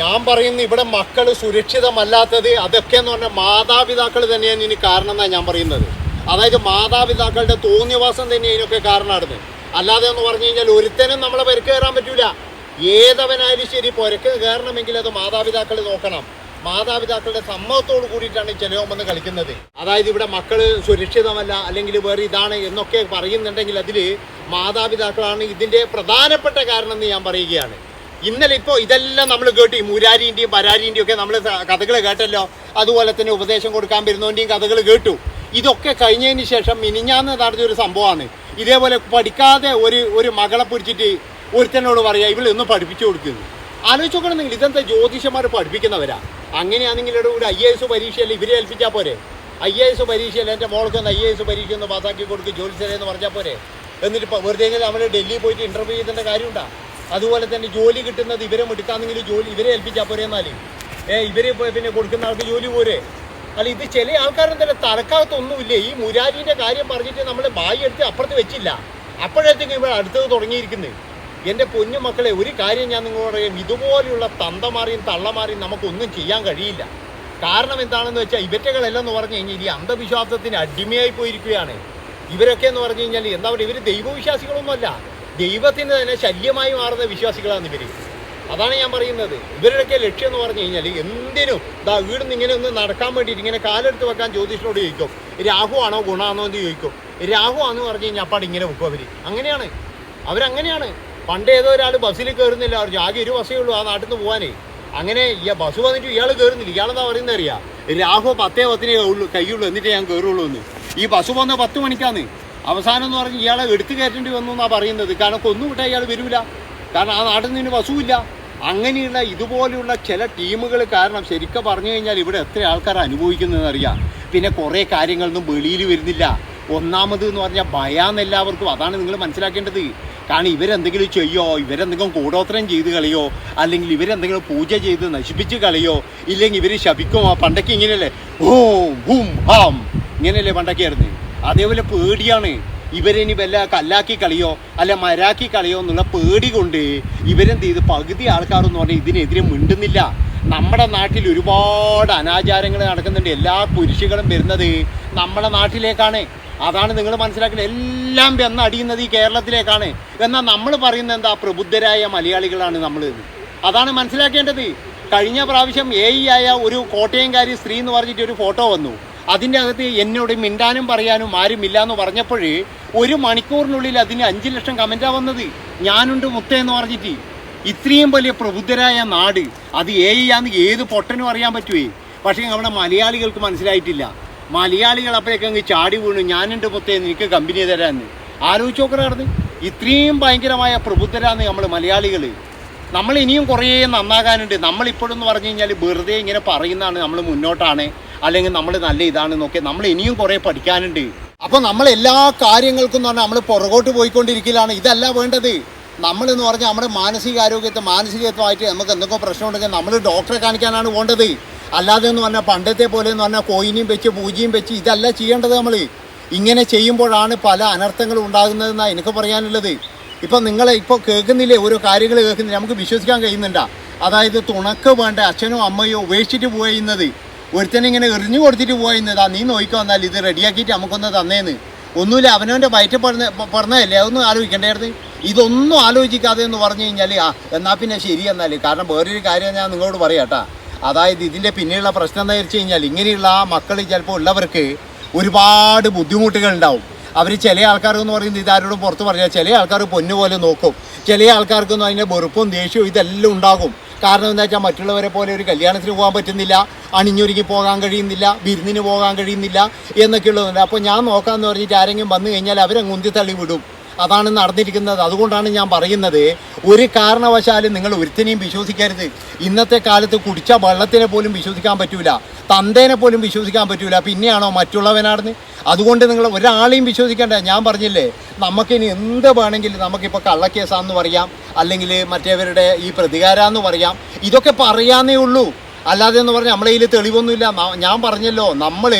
ഞാൻ പറയുന്നു ഇവിടെ മക്കൾ സുരക്ഷിതമല്ലാത്തത് അതൊക്കെ എന്ന് പറഞ്ഞാൽ മാതാപിതാക്കൾ തന്നെയാണ് ഇനി കാരണം എന്നാണ് ഞാൻ പറയുന്നത്. അതായത് മാതാപിതാക്കളുടെ തോന്നിയവാസം തന്നെ ഇതിനൊക്കെ കാരണമാണ് അല്ലാതെ എന്ന് പറഞ്ഞു കഴിഞ്ഞാൽ ഒരുത്തനും നമ്മളെ പരിക്ക് കയറാൻ പറ്റൂല. ഏതവനായാലും ശരി പുരക്ക് കയറണമെങ്കിൽ അത് മാതാപിതാക്കൾ നോക്കണം. മാതാപിതാക്കളുടെ സമ്മതത്തോട് കൂടിയിട്ടാണ് ചിലവൻ വന്ന് കളിക്കുന്നത്. അതായത് ഇവിടെ മക്കൾ സുരക്ഷിതമല്ല അല്ലെങ്കിൽ വേറെ ഇതാണ് എന്നൊക്കെ പറയുന്നുണ്ടെങ്കിൽ അതിൽ മാതാപിതാക്കളാണ് ഇതിന്റെ പ്രധാനപ്പെട്ട കാരണം എന്ന് ഞാൻ പറയുകയാണ്. ഇന്നലെ ഇപ്പോൾ ഇതെല്ലാം നമ്മൾ കേട്ടു. ഈ മുരാരിന്റെയും പരാരിന്റെയും ഒക്കെ നമ്മൾ കഥകൾ കേട്ടല്ലോ. അതുപോലെ തന്നെ ഉപദേശം കൊടുക്കാൻ വരുന്നതിന്റെയും കഥകൾ കേട്ടു. ഇതൊക്കെ കഴിഞ്ഞതിന് ശേഷം മിനിഞ്ഞാന്ന് നടന്നൊരു സംഭവമാണ്. ഇതേപോലെ പഠിക്കാതെ ഒരു ഒരു മകളെ പിടിച്ചിട്ട് ഒരുത്തനോട് പറയുക ഇവളൊന്ന് പഠിപ്പിച്ചു കൊടുക്കുന്നു ആലോചിച്ച് നോക്കണമെങ്കിൽ ഇതെന്താ ജ്യോതിഷന്മാർ പഠിപ്പിക്കുന്നവരാ? അങ്ങനെയാണെങ്കിൽ ഒരു ഐ എ എസ് പരീക്ഷയല്ല ഇവരെ ഏൽപ്പിച്ചാൽ പോരെ? ഐ എ എസ് പരീക്ഷയല്ല എന്റെ മോൾക്ക് ഒന്ന് ഐ എ എസ് പരീക്ഷ ഒന്ന് പാസ്സാക്കി കൊടുക്കും ജോലി എന്ന് പറഞ്ഞാൽ പോരെ? എന്നിട്ട് വെറുതെ അവർ ഡൽഹിയിൽ പോയിട്ട് ഇന്റർവ്യൂ ചെയ്തേണ്ട കാര്യമുണ്ടാ? അതുപോലെ തന്നെ ജോലി കിട്ടുന്നത് ഇവരെ എടുക്കാന്നെങ്കിൽ ജോലി ഇവരെ ഏൽപ്പിച്ചാൽ പോരെ എന്നാൽ. ഏ ഇവരെ പിന്നെ കൊടുക്കുന്ന ആൾക്ക് ജോലി പോരെ. അല്ല ഇത് ചില ആൾക്കാരും തന്നെ തറക്കാത്തൊന്നുമില്ല ഈ മുരാരിന്റെ കാര്യം പറഞ്ഞിട്ട് നമ്മൾ ബായി എടുത്ത് അപ്പുറത്ത് വെച്ചില്ല. അപ്പോഴത്തേക്കും ഇവിടെ അടുത്തത് തുടങ്ങിയിരിക്കുന്നത് എന്റെ പൊന്നു മക്കളെ ഒരു കാര്യം ഞാൻ നിങ്ങളോട് പറയാം. ഇതുപോലെയുള്ള തന്തമാറിയും തള്ളമാറിയും നമുക്കൊന്നും ചെയ്യാൻ കഴിയില്ല. കാരണം എന്താണെന്ന് വെച്ചാൽ ഇവറ്റകളെല്ലാം എന്ന് പറഞ്ഞു കഴിഞ്ഞാൽ ഈ അന്ധവിശ്വാസത്തിന് അടിമയായി പോയിരിക്കുകയാണ്. ഇവരൊക്കെ എന്ന് പറഞ്ഞു കഴിഞ്ഞാൽ എന്താ പറയുക ഇവർ ദൈവവിശ്വാസികളൊന്നുമല്ല. ദൈവത്തിന് തന്നെ ശല്യമായി മാറുന്ന വിശ്വാസികളാണ് ഇവർ അതാണ് ഞാൻ പറയുന്നത്. ഇവരുടെയൊക്കെ ലക്ഷ്യം എന്ന് പറഞ്ഞു കഴിഞ്ഞാൽ എന്തിനും ദാ വീടുന്ന് ഇങ്ങനെ ഒന്ന് നടക്കാൻ വേണ്ടിയിട്ട് ഇങ്ങനെ കാലെടുത്ത് വെക്കാൻ ജ്യോതിഷനോട് ചോദിക്കും. രാഹു ആണോ ഗുണാണോ എന്ന് ചോദിക്കും. രാഹു ആണെന്ന് പറഞ്ഞു കഴിഞ്ഞാൽ അപ്പാട് ഇങ്ങനെ വെക്കും അവർ അങ്ങനെയാണ്. അവരങ്ങനെയാണ്. പണ്ട് ഏതോ ഒരാൾ ബസ്സിൽ കയറുന്നില്ല അവർ ആകെ ഒരു ബസ്സേ ഉള്ളൂ ആ നാട്ടിൽ നിന്ന് പോകാനേ അങ്ങനെ ഈ ബസ് വന്നിട്ട് ഇയാൾ കയറുന്നില്ല ഇയാളെന്താ പറയുന്നത് അറിയാം? രാഹു പത്തേ പത്തിനേ ഉള്ളൂ കൈയുള്ളൂ എന്നിട്ടേ ഞാൻ കയറുള്ളൂ എന്ന് ഈ ബസ് പോകുന്ന പത്ത് മണിക്കാന്ന്. അവസാനം എന്ന് പറഞ്ഞ് ഇയാളെ എടുത്തു കയറ്റേണ്ടി വന്നു എന്നാണ് പറയുന്നത്. കാരണം കൊന്നുവിട്ട ഇയാൾ വരില്ല കാരണം ആ നാട്ടിൽ നിന്ന് വസുവില്ല അങ്ങനെയുള്ള ഇതുപോലെയുള്ള ചില ടീമുകൾ കാരണം ശരിക്കും പറഞ്ഞു കഴിഞ്ഞാൽ ഇവിടെ എത്ര ആൾക്കാർ അനുഭവിക്കുന്നതെന്ന് അറിയാം. പിന്നെ കുറേ കാര്യങ്ങളൊന്നും വെളിയിൽ വരുന്നില്ല. ഒന്നാമത് എന്ന് പറഞ്ഞാൽ ഭയാന്ന് എല്ലാവർക്കും അതാണ് നിങ്ങൾ മനസ്സിലാക്കേണ്ടത്. കാരണം ഇവരെന്തെങ്കിലും ചെയ്യോ? ഇവരെന്തെങ്കിലും കൂടോത്രം ചെയ്ത് കളിയോ? അല്ലെങ്കിൽ ഇവരെന്തെങ്കിലും പൂജ ചെയ്ത് നശിപ്പിച്ച് കളിയോ? ഇല്ലെങ്കിൽ ഇവർ ശപിക്കുമോ? പണ്ടൊക്കെ ഇങ്ങനെയല്ലേ? ഓം ഹും ഹാം. ഇങ്ങനെയല്ലേ പണ്ടൊക്കെ ആയിരുന്നു. അതേപോലെ പേടിയാണ്. ഇവരിനി വല്ല കല്ലാക്കി കളിയോ അല്ല മരാക്കി കളിയോ എന്നുള്ള പേടി കൊണ്ട് ഇവരെന്ത് ചെയ്ത് പകുതി ആൾക്കാരെന്ന് പറഞ്ഞാൽ ഇതിനെതിരെ മിണ്ടുന്നില്ല. നമ്മുടെ നാട്ടിൽ ഒരുപാട് അനാചാരങ്ങൾ നടക്കുന്നുണ്ട്. എല്ലാ പുരുഷികളും വരുന്നത് നമ്മുടെ നാട്ടിലേക്കാണ്. അതാണ് നിങ്ങൾ മനസ്സിലാക്കുന്നത്. എല്ലാം വന്ന് അടിയുന്നത് ഈ കേരളത്തിലേക്കാണ്. എന്നാൽ നമ്മൾ പറയുന്നത് എന്താ? പ്രബുദ്ധരായ മലയാളികളാണ് നമ്മൾ അതാണ് മനസ്സിലാക്കേണ്ടത്. കഴിഞ്ഞ പ്രാവശ്യം എ ആയ ഒരു കോട്ടയംകാരി സ്ത്രീ എന്ന് പറഞ്ഞിട്ട് ഒരു ഫോട്ടോ വന്നു. അതിന്റെ അകത്ത് എന്നോട് മിണ്ടാനും പറയാനും ആരുമില്ല എന്ന് പറഞ്ഞപ്പോൾ ഒരു മണിക്കൂറിനുള്ളിൽ അതിന് അഞ്ച് ലക്ഷം കമന്റാണ് വന്നത്. ഞാനുണ്ട് മുത്ത എന്ന് പറഞ്ഞിട്ട്. ഇത്രയും വലിയ പ്രബുദ്ധരായ നാട് അത് ഏ ആന്ന് ഏത് പൊട്ടനും അറിയാൻ പറ്റുമേ പക്ഷേ നമ്മുടെ മലയാളികൾക്ക് മനസ്സിലായിട്ടില്ല. മലയാളികൾ അപ്പോഴേക്ക് അങ്ങ് ചാടി വീണു. ഞാനുണ്ട് മുത്തേ നിനക്ക് കമ്പനി തരാമെന്ന് ആലോചിച്ച് നോക്കണമായിരുന്നു ഇത്രയും ഭയങ്കരമായ പ്രബുദ്ധരാന്ന് നമ്മൾ മലയാളികൾ നമ്മൾ ഇനിയും കുറേ നന്നാകാനുണ്ട്. നമ്മളിപ്പോഴെന്ന് പറഞ്ഞു കഴിഞ്ഞാൽ വെറുതെ ഇങ്ങനെ പറയുന്നതാണ് നമ്മൾ മുന്നോട്ടാണ്. അല്ലെങ്കിൽ നമ്മൾ നല്ല ഇതാണെന്നൊക്കെ നമ്മൾ ഇനിയും കുറേ പഠിക്കാനുണ്ട്. അപ്പോൾ നമ്മൾ എല്ലാ കാര്യങ്ങൾക്കും പറഞ്ഞാൽ നമ്മൾ പുറകോട്ട് പോയിക്കൊണ്ടിരിക്കലാണ്. ഇതല്ല വേണ്ടത്. നമ്മളെന്ന് പറഞ്ഞാൽ നമ്മുടെ മാനസികാരോഗ്യത്തെ മാനസികത്വമായിട്ട് നമുക്ക് എന്തൊക്കെ പ്രശ്നമുണ്ടെങ്കിൽ നമ്മൾ ഡോക്ടറെ കാണിക്കാനാണ് പോകേണ്ടത് അല്ലാതെ എന്ന് പറഞ്ഞാൽ പണ്ടത്തെ പോലെ എന്ന് പറഞ്ഞാൽ കോയിനും വെച്ച് പൂജയും വെച്ച് ഇതല്ല ചെയ്യേണ്ടത് നമ്മൾ ഇങ്ങനെ ചെയ്യുമ്പോഴാണ് പല അനർത്ഥങ്ങളും ഉണ്ടാകുന്നതെന്നാണ് എനിക്ക് പറയാനുള്ളത്. ഇപ്പം നിങ്ങൾ ഇപ്പോൾ കേൾക്കുന്നില്ലേ? ഓരോ കാര്യങ്ങൾ കേൾക്കുന്നില്ല? നമുക്ക് വിശ്വസിക്കാൻ കഴിയുന്നുണ്ടാ. അതായത് തുണക്ക് വേണ്ട അച്ഛനോ അമ്മയോ ഉപേക്ഷിച്ചിട്ട് പോയുന്നത് ഒരുത്തനെ ഇങ്ങനെ എറിഞ്ഞു കൊടുത്തിട്ട് പോയുന്നത് ആ നീ നോക്കി വന്നാൽ ഇത് റെഡിയാക്കിയിട്ട് നമുക്കൊന്ന് തന്നേന്ന്. ഒന്നുമില്ല അവനവന്റെ വയറ്റ് പറഞ്ഞ പറഞ്ഞതല്ലേ? അതൊന്നും ആലോചിക്കേണ്ടായിരുന്നു ഇതൊന്നും ആലോചിക്കാതെ എന്ന് പറഞ്ഞു കഴിഞ്ഞാൽ ആ എന്നാൽ പിന്നെ ശരി എന്നാൽ കാരണം വേറൊരു കാര്യം ഞാൻ നിങ്ങളോട് പറയാം കേട്ടോ. അതായത് ഇതിന്റെ പിന്നെയുള്ള പ്രശ്നം എന്താ വെച്ച് കഴിഞ്ഞാൽ ഇങ്ങനെയുള്ള ആ മക്കൾ ചിലപ്പോൾ ഉള്ളവർക്ക് ഒരുപാട് ബുദ്ധിമുട്ടുകൾ ഉണ്ടാവും. അവർ ചില ആൾക്കാർ എന്ന് പറയുന്നത് ഇതാരോടും പുറത്ത് പറഞ്ഞാൽ ചില ആൾക്കാർ പൊന്നു പോലെ നോക്കും. ചില ആൾക്കാർക്കൊന്നും അതിന്റെ വെറുപ്പും ദേഷ്യവും ഇതെല്ലാം ഉണ്ടാകും. കാരണം എന്താ വെച്ചാൽ മറ്റുള്ളവരെ പോലെ ഒരു കല്യാണത്തിന് പോകാൻ പറ്റുന്നില്ല അണിഞ്ഞൊരുങ്ങി പോകാൻ കഴിയുന്നില്ല വിരുന്നിന് പോകാൻ കഴിയുന്നില്ല എന്നൊക്കെ ഉള്ളതുണ്ട് അപ്പോൾ ഞാൻ നോക്കാമെന്ന് പറഞ്ഞിട്ട് ആരെങ്കിലും വന്നു കഴിഞ്ഞാൽ അവരങ്ങ് ഉന്തിത്തള്ളി വിടും. അതാണ് നടന്നിരിക്കുന്നത്. അതുകൊണ്ടാണ് ഞാൻ പറയുന്നത് ഒരു കാരണവശാലും നിങ്ങൾ ഒരുത്തിനെയും വിശ്വസിക്കരുത്. ഇന്നത്തെ കാലത്ത് കുടിച്ച വെള്ളത്തിനെ പോലും വിശ്വസിക്കാൻ പറ്റൂല. തന്തേനെ പോലും വിശ്വസിക്കാൻ പറ്റൂല. പിന്നെയാണോ മറ്റുള്ളവനാണെന്ന്? അതുകൊണ്ട് നിങ്ങൾ ഒരാളെയും വിശ്വസിക്കേണ്ട. ഞാൻ പറഞ്ഞില്ലേ നമുക്കിനി എന്ത് വേണമെങ്കിലും നമുക്കിപ്പോൾ കള്ളക്കേസാന്ന് പറയാം അല്ലെങ്കിൽ മറ്റേവരുടെ ഈ പ്രതികാരാന്ന് പറയാം. ഇതൊക്കെ പറയാന്നേ ഉള്ളൂ. അല്ലാതെ എന്ന് പറഞ്ഞാൽ നമ്മളെ ഇതിൽ തെളിവൊന്നുമില്ല. ഞാൻ പറഞ്ഞല്ലോ നമ്മൾ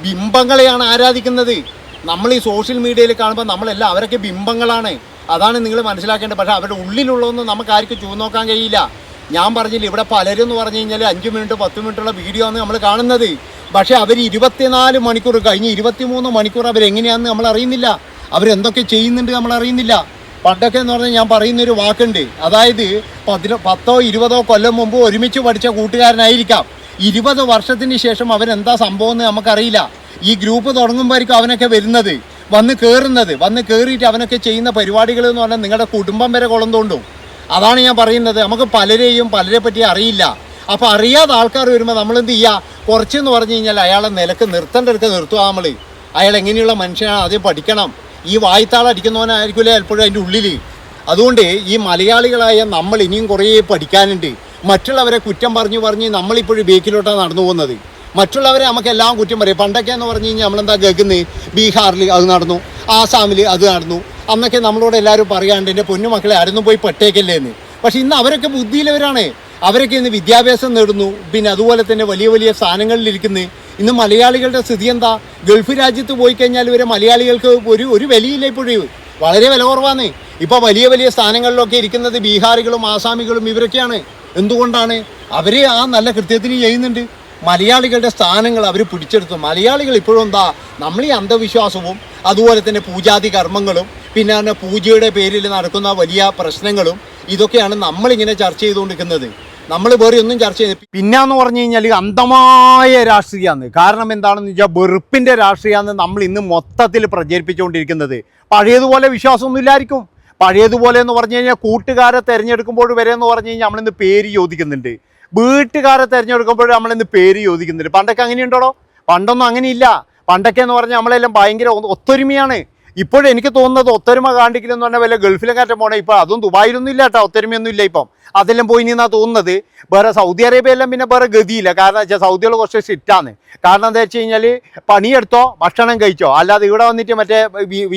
ബിംബങ്ങളെയാണ് ആരാധിക്കുന്നത്. നമ്മൾ ഈ സോഷ്യൽ മീഡിയയിൽ കാണുമ്പോൾ നമ്മളെല്ലാം അവരൊക്കെ ബിംബങ്ങളാണ്. അതാണ് നിങ്ങൾ മനസ്സിലാക്കേണ്ടത്. പക്ഷേ അവരുടെ ഉള്ളിലുള്ളതൊന്നും നമുക്ക് ആർക്കും ചൂ നോക്കാൻ കഴിയില്ല. ഞാൻ പറഞ്ഞില്ല ഇവിടെ പലരും എന്ന് പറഞ്ഞു കഴിഞ്ഞാൽ അഞ്ച് മിനിറ്റ് പത്ത് മിനിറ്റുള്ള വീഡിയോ ആണ് നമ്മൾ കാണുന്നത്. പക്ഷേ അവർ ഇരുപത്തിനാല് മണിക്കൂർ കഴിഞ്ഞ് ഇരുപത്തിമൂന്ന് മണിക്കൂർ അവരെങ്ങനെയാണെന്ന് നമ്മൾ അറിയുന്നില്ല. അവരെന്തൊക്കെ ചെയ്യുന്നുണ്ട് നമ്മൾ അറിയുന്നില്ല. പണ്ടൊക്കെ എന്ന് പറഞ്ഞാൽ ഞാൻ പറയുന്നൊരു വാക്കുണ്ട്. അതായത് പതിന പത്തോ ഇരുപതോ കൊല്ലം മുമ്പ് ഒരുമിച്ച് പഠിച്ച കൂട്ടുകാരനായിരിക്കാം. ഇരുപത് വർഷത്തിന് ശേഷം അവരെന്താ സംഭവം എന്ന് നമുക്കറിയില്ല. ഈ ഗ്രൂപ്പ് തുടങ്ങുമ്പോഴായിരിക്കും അവനൊക്കെ വരുന്നത്. വന്ന് കയറുന്നത് വന്ന് കയറിയിട്ട് അവനൊക്കെ ചെയ്യുന്ന പരിപാടികൾ എന്ന് പറഞ്ഞാൽ നിങ്ങളുടെ കുടുംബം വരെ കുളം തോണ്ടും. അതാണ് ഞാൻ പറയുന്നത്. നമുക്ക് പലരെയും പലരെ പറ്റി അറിയില്ല. അപ്പോൾ അറിയാത്ത ആൾക്കാർ വരുമ്പോൾ നമ്മൾ എന്ത് ചെയ്യുക കുറച്ചെന്ന് പറഞ്ഞു കഴിഞ്ഞാൽ അയാളെ നിലയ്ക്ക് നിർത്തേണ്ട നിർത്തേണ്ടടുക്ക് നിർത്തുക നമ്മൾ അയാൾ എങ്ങനെയുള്ള മനുഷ്യനാണ്? ആദ്യം പഠിക്കണം. ഈ വായ്ത്താളടിക്കുന്നവനായിരിക്കില്ല എപ്പോഴും അതിന്റെ ഉള്ളിൽ അതുകൊണ്ട് ഈ മലയാളികളായ നമ്മൾ ഇനിയും കുറേ പഠിക്കാനുണ്ട്. മറ്റുള്ളവരെ കുറ്റം പറഞ്ഞു പറഞ്ഞ് നമ്മളിപ്പോഴും ബേക്കിലോട്ടാണ് നടന്നു പോകുന്നത്. മറ്റുള്ളവരെ നമുക്ക് എല്ലാം കുറ്റം പറയും. പണ്ടൊക്കെ എന്ന് പറഞ്ഞു കഴിഞ്ഞാൽ നമ്മളെന്താ കേൾക്കുന്നത് ബീഹാറിൽ അത് നടന്നു. ആസാമിൽ അത് നടന്നു. അന്നൊക്കെ നമ്മളോട് എല്ലാവരും പറയാണ്ട് എന്റെ പൊന്നുമക്കളെ ആരൊന്നും പോയി പെട്ടേക്കല്ലേ എന്ന് പക്ഷെ ഇന്ന് അവരൊക്കെ ബുദ്ധിയിലവരാണ് അവരൊക്കെ ഇന്ന് വിദ്യാഭ്യാസം നേടുന്നു. പിന്നെ അതുപോലെ തന്നെ വലിയ വലിയ സ്ഥാനങ്ങളിലിരിക്കുന്നു ഇന്ന് മലയാളികളുടെ സ്ഥിതി എന്താ? ഗൾഫ് രാജ്യത്ത് പോയി കഴിഞ്ഞാൽ ഇവരെ മലയാളികൾക്ക് ഒരു ഒരു വിലയില്ല ഇപ്പോഴും. വളരെ വില കുറവാണ്. ഇപ്പോൾ വലിയ വലിയ സ്ഥാനങ്ങളിലൊക്കെ ഇരിക്കുന്നത് ബീഹാറികളും ആസാമികളും ഇവരൊക്കെയാണ്. എന്തുകൊണ്ടാണ്? അവരെ ആ നല്ല കൃത്യത്തിന് ചെയ്യുന്നുണ്ട്. മലയാളികളുടെ സ്ഥാനങ്ങൾ അവർ പിടിച്ചെടുത്തു. മലയാളികൾ ഇപ്പോഴും എന്താ നമ്മൾ ഈ അന്ധവിശ്വാസവും അതുപോലെ തന്നെ പൂജാതി കർമ്മങ്ങളും പിന്നെ തന്നെ പൂജയുടെ പേരിൽ നടക്കുന്ന വലിയ പ്രശ്നങ്ങളും ഇതൊക്കെയാണ് നമ്മളിങ്ങനെ ചർച്ച ചെയ്തുകൊണ്ടിരിക്കുന്നത്. നമ്മൾ വേറെ ഒന്നും ചർച്ച ചെയ്ത് പിന്നാന്ന് പറഞ്ഞു കഴിഞ്ഞാൽ അന്ധമായ രാഷ്ട്രീയമാണ് കാരണം എന്താണെന്ന് വെച്ചാൽ വെറുപ്പിന്റെ രാഷ്ട്രീയമാണ് നമ്മൾ ഇന്ന് മൊത്തത്തിൽ പ്രചരിപ്പിച്ചുകൊണ്ടിരിക്കുന്നത്. പഴയതുപോലെ വിശ്വാസമൊന്നും ഇല്ലായിരിക്കും. പഴയതുപോലെ എന്ന് പറഞ്ഞു കഴിഞ്ഞാൽ കൂട്ടുകാരെ തിരഞ്ഞെടുക്കുമ്പോൾ വരെ എന്ന് പറഞ്ഞു കഴിഞ്ഞാൽ നമ്മളിന്ന് പേര് ചോദിക്കുന്നുണ്ട്. വീട്ടുകാരെ തിരഞ്ഞെടുക്കുമ്പോൾ നമ്മളിന്ന് പേര് ചോദിക്കുന്നുണ്ട് പണ്ടൊക്കെ അങ്ങനെയുണ്ടോ പണ്ടൊന്നും അങ്ങനെയില്ല. പണ്ടൊക്കെ എന്ന് പറഞ്ഞാൽ നമ്മളെല്ലാം ഭയങ്കര ഒത്തൊരുമയാണ്. ഇപ്പോഴും എനിക്ക് തോന്നുന്നത് ഒത്തൊരുമ കാണിക്കില്ലെന്ന് പറഞ്ഞാൽ വല്ല ഗൾഫിലും കയറ്റം പോണേ. ഇപ്പോൾ അതും ദുബായിലൊന്നും ഇല്ല കേട്ടോ. ഒത്തൊരുമയൊന്നും ഇല്ല ഇപ്പം. അതെല്ലാം പോയി നിന്നാ തോന്നുന്നത് വേറെ സൗദി അറേബ്യയെല്ലാം പിന്നെ വേറെ ഗതിയില്ല. കാരണം വെച്ചാൽ സൗദികൾ കുറച്ച് സ്ട്രിക്റ്റാണ് കാരണം എന്താ വെച്ച് കഴിഞ്ഞാൽ പണിയെടുത്തോ ഭക്ഷണം കഴിച്ചോ അല്ലാതെ ഇവിടെ വന്നിട്ട് മറ്റേ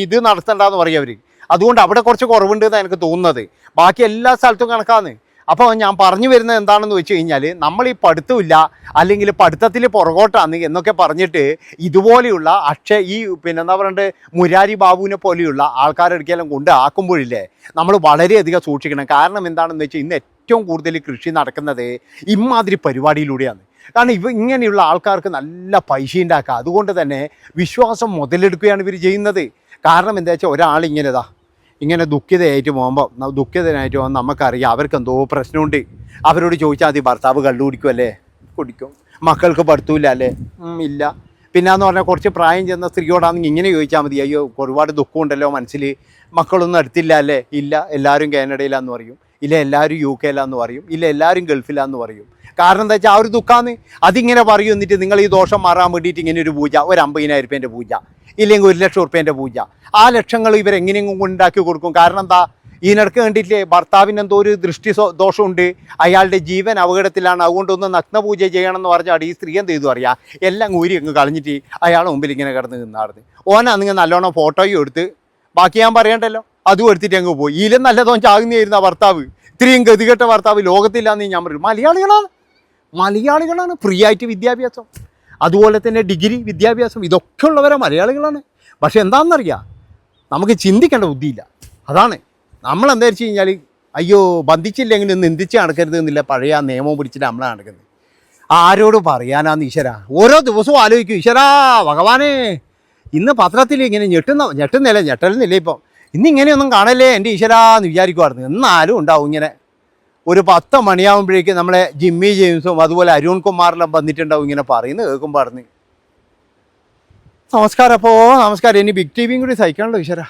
ഇത് നടത്തണ്ടെന്ന് പറയും അവർ അതുകൊണ്ട് അവിടെ കുറച്ച് കുറവുണ്ട് എന്നാണ് എനിക്ക് തോന്നുന്നത്. ബാക്കി എല്ലാ സ്ഥലത്തും കണക്കാണ് അപ്പോൾ ഞാൻ പറഞ്ഞു വരുന്നത് എന്താണെന്ന് വെച്ച് കഴിഞ്ഞാൽ നമ്മൾ ഈ പഠിത്തമില്ല അല്ലെങ്കിൽ പഠിത്തത്തിൽ പുറകോട്ടാണ് എന്നൊക്കെ പറഞ്ഞിട്ട് ഇതുപോലെയുള്ള അക്ഷയ ഈ പിന്നെ എന്താ പറയണ്ടത് മുരാരി ബാബുവിനെ പോലെയുള്ള ആൾക്കാരെടുക്കെല്ലാം കൊണ്ട് ആക്കുമ്പോഴില്ലേ നമ്മൾ വളരെയധികം സൂക്ഷിക്കണം. കാരണം എന്താണെന്ന് വെച്ചാൽ ഇന്ന് ഏറ്റവും കൂടുതൽ കൃഷി നടക്കുന്നത് ഇമാതിരി പരിപാടിയിലൂടെയാണ്. കാരണം ഇവ ഇങ്ങനെയുള്ള ആൾക്കാർക്ക് നല്ല പൈസ ഉണ്ടാക്കുക. അതുകൊണ്ട് തന്നെ വിശ്വാസം മുതലെടുക്കുകയാണ് ഇവർ ചെയ്യുന്നത്. കാരണം എന്താ വെച്ചാൽ ഒരാൾ ഇങ്ങനെതാ ഇങ്ങനെ ദുഃഖിതയായിട്ട് പോകുമ്പോൾ ദുഃഖിതനായിട്ട് പോകുമ്പോൾ നമുക്കറിയാം അവർക്ക് എന്തോ പ്രശ്നമുണ്ട്. അവരോട് ചോദിച്ചാൽ മതി ഭർത്താവ് കള്ളു കുടിക്കുമല്ലേ കുടിക്കും. മക്കൾക്ക് പഠിത്തമില്ല അല്ലേ? ഇല്ല. പിന്നെന്ന് പറഞ്ഞാൽ കുറച്ച് പ്രായം ചെന്ന സ്ത്രീയോടാണെങ്കിൽ ഇങ്ങനെ ചോദിച്ചാൽ മതി അയ്യോ ഒരുപാട് ദുഃഖമുണ്ടല്ലോ മനസ്സിൽ. മക്കളൊന്നും അടുത്തില്ല അല്ലേ? ഇല്ല. എല്ലാവരും കാനഡയിലാന്ന് പറയും. ഇല്ല എല്ലാവരും യു കെയിലാന്ന് പറയും. ഇല്ല എല്ലാവരും ഗൾഫിലാന്ന് പറയും. കാരണം എന്താ വെച്ചാൽ ആ ഒരു ദുഃഖമാണ് അതിങ്ങനെ പറയും എന്നിട്ട് നിങ്ങൾ ഈ ദോഷം മാറാൻ വേണ്ടിയിട്ട് ഇങ്ങനെ ഒരു പൂജ ഒരു അമ്പതിനായിരം റുപ്യേന്റെ പൂജ ഇല്ലെങ്കിൽ ഒരു ലക്ഷം റുപ്യേന്റെ പൂജ. ആ ലക്ഷങ്ങൾ ഇവരെങ്ങനെയെങ്കിലും ഉണ്ടാക്കി കൊടുക്കും? കാരണം എന്താ? ഇതിനിടക്ക് കണ്ടിട്ടില്ലേ ഭർത്താവിന് എന്തോ ഒരു ദൃഷ്ടി ദോഷമുണ്ട്. അയാളുടെ ജീവൻ അപകടത്തിലാണ്. അതുകൊണ്ടൊന്ന് നഗ്നപൂജ ചെയ്യണം എന്ന് പറഞ്ഞാൽ ഈ സ്ത്രീ എന്ത് ചെയ്തു അറിയാം? എല്ലാം ഊരി അങ്ങ് കളഞ്ഞിട്ട് അയാളെ മുമ്പിൽ ഇങ്ങനെ കിടന്ന് നിന്നാർന്ന്. ഓനാ നിങ്ങൾ നല്ലോണം ഫോട്ടോയും എടുത്ത് ബാക്കി ഞാൻ പറയണ്ടല്ലോ? അതും എടുത്തിട്ട് അങ്ങ് പോയി. ഇതിലും നല്ലതോ ചാകുന്നതായിരുന്നു ആ ഭർത്താവ്. ഇത്രയും ഗതികെട്ട ഭർത്താവ് ലോകത്തില്ലാന്ന് ഞാൻ പറയും മലയാളികളാണ്. മലയാളികളാണ് ഫ്രീ ആയിട്ട് വിദ്യാഭ്യാസം. അതുപോലെ തന്നെ ഡിഗ്രി വിദ്യാഭ്യാസം ഇതൊക്കെ ഉള്ളവരെ മലയാളികളാണ്. പക്ഷേ എന്താണെന്നറിയാം? നമുക്ക് ചിന്തിക്കേണ്ട ബുദ്ധിയില്ല. അതാണ്. നമ്മൾ എന്താ വെച്ച് കഴിഞ്ഞാൽ അയ്യോ ബന്ധിച്ചില്ലെങ്കിൽ നിന്ദിച്ച് നടക്കരുത് എന്നില്ല പഴയ നിയമം പിടിച്ചിട്ട് നമ്മളാണ് നടക്കുന്നത്. ആരോട് പറയാനാന്ന് ഈശ്വര? ഓരോ ദിവസവും ആലോചിക്കും ഈശ്വരാ ഭഗവാനെ ഇന്ന് പത്രത്തിൽ ഇങ്ങനെ ഞെട്ടുന്ന ഞെട്ടുന്നില്ല ഞെട്ടലുന്നില്ല ഇപ്പം. ഇന്ന് ഇങ്ങനെയൊന്നും കാണല്ലേ എന്റെ ഈശ്വരാ എന്ന് വിചാരിക്കുമായിരുന്നു എന്നാലും ഉണ്ടാവും ഇങ്ങനെ. ഒരു പത്ത് മണിയാകുമ്പോഴേക്കും നമ്മളെ ജിമ്മി ജെയിംസും അതുപോലെ അരുൺ കുമാറിലും വന്നിട്ടുണ്ടാവും ഇങ്ങനെ പറയുന്നു കേൾക്കുമ്പോൾ നമസ്കാരം അപ്പോൾ നമസ്കാരം. ഇനി ബിഗ് ടി വിയും കൂടി സഹിക്കാണല്ലോ ഈശ്വര.